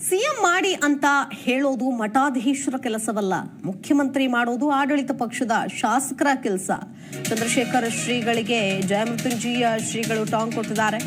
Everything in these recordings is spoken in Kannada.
ಸಿಎಂ ಮಾಡಿ ಅಂತ ಹೇಳೋದು ಮಠಾಧೀಶರ ಕೆಲಸವಲ್ಲ. ಮುಖ್ಯಮಂತ್ರಿ ಮಾಡೋದು ಆಡಳಿತ ಪಕ್ಷದ ಶಾಸಕರ ಕೆಲಸ. ಚಂದ್ರಶೇಖರ್ ಶ್ರೀಗಳಿಗೆ ಜಯಮೃತ್ಯುಂಜಯ ಶ್ರೀಗಳು ಟಾಂಗ್ ಕೊಟ್ಟಿದ್ದಾರೆ.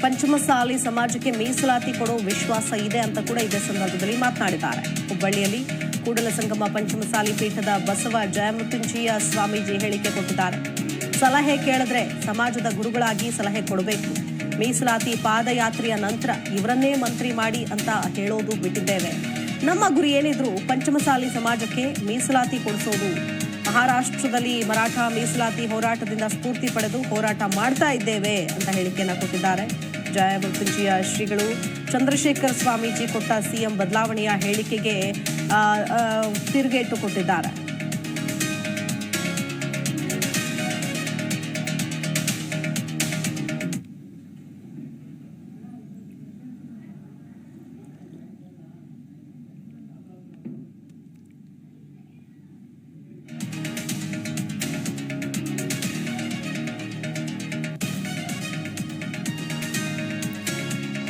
ಪಂಚಮಸಾಲಿ ಸಮಾಜಕ್ಕೆ ಮೀಸಲಾತಿ ಕೊಡೋ ವಿಶ್ವಾಸ ಇದೆ ಅಂತ ಕೂಡ ಇದೇ ಸಂದರ್ಭದಲ್ಲಿ ಮಾತನಾಡಿದ್ದಾರೆ. ಹುಬ್ಬಳ್ಳಿಯಲ್ಲಿ ಕೂಡಲ ಸಂಗಮ ಪಂಚಮಸಾಲಿ ಪೀಠದ ಬಸವ ಜಯಮೃತ್ಯುಂಜಯ ಸ್ವಾಮೀಜಿ ಹೇಳಿಕೆ ಕೊಟ್ಟಿದ್ದಾರೆ. ಸಲಹೆ ಕೇಳಿದ್ರೆ ಸಮಾಜದ ಗುರುಗಳಾಗಿ ಸಲಹೆ ಕೊಡಬೇಕು. ಮೀಸಲಾತಿ ಪಾದಯಾತ್ರೆಯ ನಂತರ ಇವರನ್ನೇ ಮಂತ್ರಿ ಮಾಡಿ ಅಂತ ಹೇಳೋದು ಬಿಟ್ಟಿದ್ದೇವೆ. ನಮ್ಮ ಗುರಿ ಏನಿದ್ರು ಪಂಚಮಸಾಲಿ ಸಮಾಜಕ್ಕೆ ಮೀಸಲಾತಿ ಕೊಡಿಸೋದು. ಮಹಾರಾಷ್ಟ್ರದಲ್ಲಿ ಮರಾಠ ಮೀಸಲಾತಿ ಹೋರಾಟದಿಂದ ಸ್ಫೂರ್ತಿ ಪಡೆದು ಹೋರಾಟ ಮಾಡ್ತಾ ಇದ್ದೇವೆ ಅಂತ ಹೇಳಿಕೆಯನ್ನು ಕೊಟ್ಟಿದ್ದಾರೆ. ಜಯ ಮೃತ್ಯುಂಜಯ ಶ್ರೀಗಳು, ಚಂದ್ರಶೇಖರ್ ಸ್ವಾಮೀಜಿ ಕೊಟ್ಟ ಸಿಎಂ ಬದಲಾವಣೆಯ ಹೇಳಿಕೆಗೆ ತಿರುಗೇಟು ಕೊಟ್ಟಿದ್ದಾರೆ.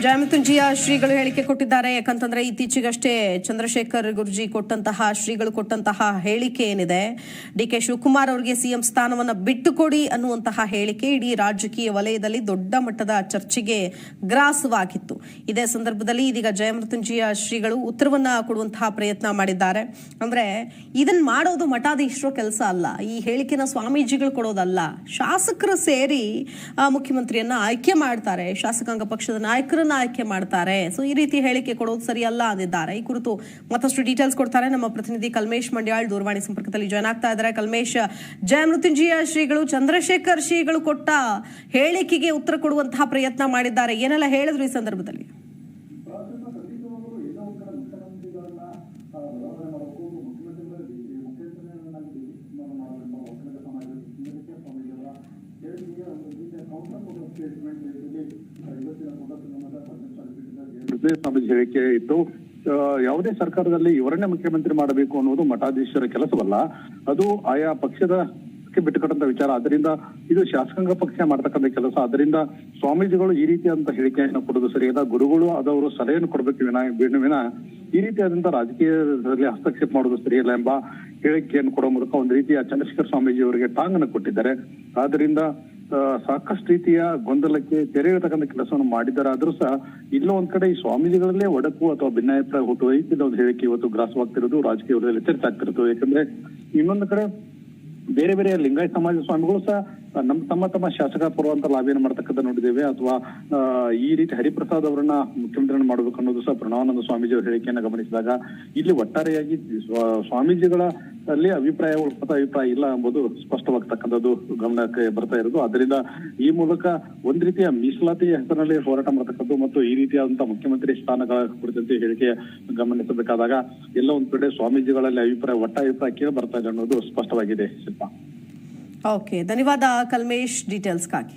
ಜಯಮೃತ್ಯುಂಜಯ ಶ್ರೀಗಳು ಹೇಳಿಕೆ ಕೊಟ್ಟಿದ್ದಾರೆ. ಯಾಕಂತಂದ್ರೆ ಇತ್ತೀಚೆಗಷ್ಟೇ ಚಂದ್ರಶೇಖರ್ ಗುರುಜಿ ಕೊಟ್ಟಂತಹ, ಶ್ರೀಗಳು ಕೊಟ್ಟಂತಹ ಹೇಳಿಕೆ ಏನಿದೆ? ಡಿ ಕೆ ಶಿವಕುಮಾರ್ ಅವರಿಗೆ ಸಿಎಂ ಸ್ಥಾನವನ್ನ ಬಿಟ್ಟುಕೊಡಿ ಅನ್ನುವಂತಹ ಹೇಳಿಕೆ ಇಡೀ ರಾಜಕೀಯ ವಲಯದಲ್ಲಿ ದೊಡ್ಡ ಮಟ್ಟದ ಚರ್ಚೆಗೆ ಗ್ರಾಸವಾಗಿತ್ತು. ಇದೇ ಸಂದರ್ಭದಲ್ಲಿ ಇದೀಗ ಜಯಮೃತ್ಯುಂಜಯ ಶ್ರೀಗಳು ಉತ್ತರವನ್ನ ಕೊಡುವಂತಹ ಪ್ರಯತ್ನ ಮಾಡಿದ್ದಾರೆ. ಅಂದ್ರೆ ಇದನ್ನ ಮಾಡೋದು ಮಠಾಧೀಶರ ಕೆಲಸ ಅಲ್ಲ. ಈ ಹೇಳಿಕೆನ ಸ್ವಾಮೀಜಿಗಳು ಕೊಡೋದಲ್ಲ. ಶಾಸಕರು ಸೇರಿ ಮುಖ್ಯಮಂತ್ರಿಯನ್ನ ಆಯ್ಕೆ ಮಾಡ್ತಾರೆ. ಶಾಸಕಾಂಗ ಪಕ್ಷದ ನಾಯಕರನ್ನ ಆಯ್ಕೆ ಮಾಡ್ತಾರೆ. ಸೊ ಈ ರೀತಿ ಹೇಳಿಕೆ ಕೊಡೋದು ಸರಿಯಲ್ಲ ಅಂದಿದ್ದಾರೆ. ಈ ಕುರಿತು ಮತ್ತಷ್ಟು ಡೀಟೇಲ್ಸ್ ಕೊಡ್ತಾರೆ. ನಮ್ಮ ಪ್ರತಿನಿಧಿ ಕಲ್ಮೇಶ್ ಮಂಡ್ಯಾಳ್ ದೂರವಾಣಿ ಸಂಪರ್ಕದಲ್ಲಿ ಜಾಯ್ನ್ ಆಗ್ತಾ ಇದ್ದಾರೆ. ಕಲ್ಮೇಶ್, ಜಯಮೃತ್ಯುಂಜಯ ಶ್ರೀಗಳು, ಚಂದ್ರಶೇಖರ್ ಶ್ರೀಗಳು ಕೊಟ್ಟ ಹೇಳಿಕೆಗೆ ಉತ್ತರ ಕೊಡುವಂತಹ ಪ್ರಯತ್ನ ಮಾಡಿದ್ದಾರೆ. ಏನೆಲ್ಲ ಹೇಳಿದ್ರು ಈ ಸಂದರ್ಭದಲ್ಲಿ? ಹೃದಯ ಸ್ವಾಮೀಜಿ ಹೇಳಿಕೆ ಇತ್ತು. ಯಾವುದೇ ಸರ್ಕಾರದಲ್ಲಿ ಇವರನ್ನೇ ಮುಖ್ಯಮಂತ್ರಿ ಮಾಡಬೇಕು ಅನ್ನೋದು ಮಠಾಧೀಶರ ಕೆಲಸವಲ್ಲ. ಅದು ಆಯಾ ಪಕ್ಷದ ಬಿಟ್ಟುಕೊಟ್ಟಂತ ವಿಚಾರ. ಅದರಿಂದ ಇದು ಶಾಸಕಾಂಗ ಪಕ್ಷ ಮಾಡ್ತಕ್ಕಂಥ ಕೆಲಸ. ಅದರಿಂದ ಸ್ವಾಮೀಜಿಗಳು ಈ ರೀತಿಯಾದಂತಹ ಹೇಳಿಕೆಯನ್ನು ಕೊಡೋದು ಸರಿಯಲ್ಲ ಗುರುಗಳು ಅದವರು ಸಲಹೆಯನ್ನು ಕೊಡಬೇಕು ವಿನ ವಿನ. ಈ ರೀತಿಯಾದಂತಹ ರಾಜಕೀಯದಲ್ಲಿ ಹಸ್ತಕ್ಷೇಪ ಮಾಡೋದು ಸರಿಯಲ್ಲ ಎಂಬ ಹೇಳಿಕೆಯನ್ನು ಕೊಡುವ ಮೂಲಕ ಒಂದು ರೀತಿಯ ಚಂದ್ರಶೇಖರ್ ಸ್ವಾಮೀಜಿ ಅವರಿಗೆ ಟಾಂಗನ್ನು ಕೊಟ್ಟಿದ್ದಾರೆ. ಆದ್ರಿಂದ ಸಾಕಷ್ಟು ರೀತಿಯ ಗೊಂದಲಕ್ಕೆ ತೆರೆ ಇರತಕ್ಕಂಥ ಕೆಲಸವನ್ನು ಮಾಡಿದ್ದಾರೆ ಆದ್ರೂ ಸಹ ಇಲ್ಲೋ ಒಂದ್ ಕಡೆ ಈ ಸ್ವಾಮೀಜಿಗಳಲ್ಲೇ ಒಡಕು ಅಥವಾ ಭಿನ್ನಾಭಿಪ್ರಾಯ ಹುಟ್ಟುವ ರೀತಿಯ ಒಂದು ಹೇಳಿಕೆ ಇವತ್ತು ಗ್ರಾಸವಾಗ್ತಿರೋದು ರಾಜಕೀಯ ವಲಯದಲ್ಲಿ ಚರ್ಚೆ ಆಗ್ತಿರೋದು. ಯಾಕಂದ್ರೆ ಇನ್ನೊಂದು ಕಡೆ ಬೇರೆ ಬೇರೆ ಲಿಂಗಾಯತ ಸಮಾಜ ಸ್ವಾಮಿಗಳು ಸಹ ನಮ್ಮ ತಮ್ಮ ತಮ್ಮ ಶಾಸಕ ಪರವಂತ ಲಾಭಿಯನ್ನು ಮಾಡ್ತಕ್ಕಂಥ ನೋಡಿದ್ದೇವೆ. ಅಥವಾ ಈ ರೀತಿ ಹರಿಪ್ರಸಾದ್ ಅವರನ್ನ ಮುಖ್ಯಮಂತ್ರಿಯನ್ನು ಮಾಡಬೇಕು ಅನ್ನೋದು ಸಹ ಪ್ರಣವಾನಂದ ಸ್ವಾಮೀಜಿ ಅವರ ಹೇಳಿಕೆಯನ್ನು ಗಮನಿಸಿದಾಗ ಇಲ್ಲಿ ಒಟ್ಟಾರೆಯಾಗಿ ಸ್ವ- ಸ್ವಾಮೀಜಿಗಳ ಅಲ್ಲಿ ಅಭಿಪ್ರಾಯ ಅಭಿಪ್ರಾಯ ಇಲ್ಲ ಎಂಬುದು ಸ್ಪಷ್ಟವಾಗ್ತಕ್ಕಂಥದ್ದು ಗಮನಕ್ಕೆ ಬರ್ತಾ ಇರೋದು. ಅದರಿಂದ ಈ ಮೂಲಕ ಒಂದ್ ರೀತಿಯ ಮೀಸಲಾತಿಯ ಹೆಸರಿನಲ್ಲಿ ಹೋರಾಟ ಮಾಡತಕ್ಕದ್ದು ಮತ್ತು ಈ ರೀತಿಯಾದಂತಹ ಮುಖ್ಯಮಂತ್ರಿ ಸ್ಥಾನಗಳ ಕುರಿತಂತೆ ಹೇಳಿಕೆ ಗಮನಿಸಬೇಕಾದಾಗ ಎಲ್ಲ ಒಂದ್ ಕಡೆ ಸ್ವಾಮೀಜಿಗಳಲ್ಲಿ ಅಭಿಪ್ರಾಯ, ಒಟ್ಟ ಅಭಿಪ್ರಾಯ ಕೇಳಿ ಬರ್ತಾ ಇದೆ ಅನ್ನೋದು ಸ್ಪಷ್ಟವಾಗಿದೆ ಶಿಲ್ಪ. ಓಕೆ ಧನ್ಯವಾದ ಕಲ್ಮೇಶ್. ಡೀಟೇಲ್ಸ್ಗಾಗಿ